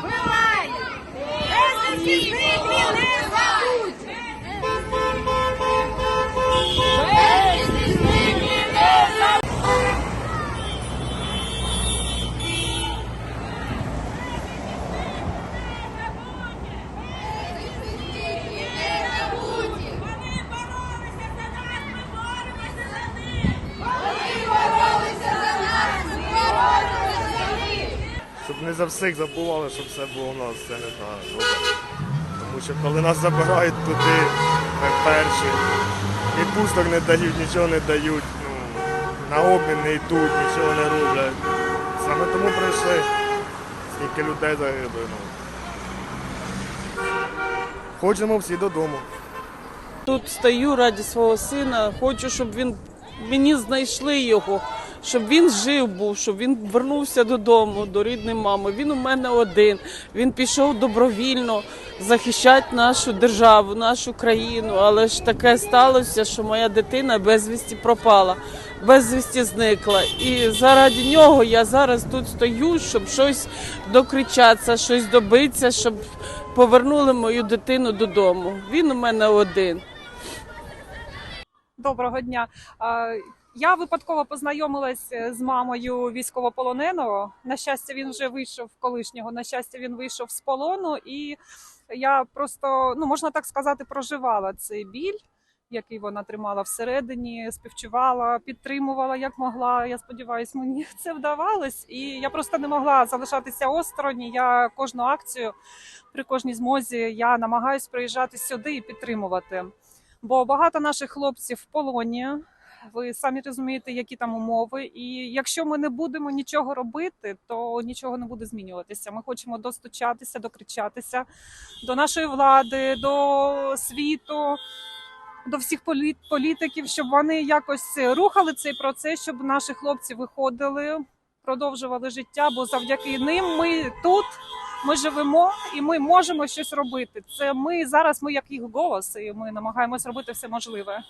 Blue line! This is не за всіх забували, щоб все було у нас, це не знаю. Тому що коли нас забирають туди, ми перші, відпусток не дають, нічого не дають, ну, на обмін не йдуть, нічого не роблять. Саме тому прийшли, скільки людей загибло. Ну. Хочемо всі додому. Тут стою раді свого сина. Хочу, щоб він мені знайшли його, щоб він жив був, щоб він вернувся додому, до рідної мами. Він у мене один. Він пішов добровільно захищати нашу державу, нашу країну. Але ж таке сталося, що моя дитина безвісті пропала, безвісті зникла. І заради нього я зараз тут стою, щоб щось докричатися, щось добитися, щоб повернули мою дитину додому. Він у мене один. Доброго дня. Я випадково познайомилась е, з мамою військовополоненого. На щастя, він вже вийшов колишнього. На щастя, він вийшов з полону, і я просто, ну можна так сказати, проживала цей біль, який вона тримала всередині, співчувала, підтримувала як могла. Я сподіваюся, мені це вдавалось. І я просто не могла залишатися осторонь. Я кожну акцію при кожній змозі я намагаюся приїжджати сюди і підтримувати. Бо багато наших хлопців в полоні. Ви самі розумієте, які там умови. І якщо ми не будемо нічого робити, то нічого не буде змінюватися. Ми хочемо достучатися, докричатися до нашої влади, до світу, до всіх політ- політиків, щоб вони якось рухали цей процес, щоб наші хлопці виходили, продовжували життя. Бо завдяки ним ми тут. Ми живемо і ми можемо щось робити. Це ми зараз. Ми як їх голос, і ми намагаємось робити все можливе.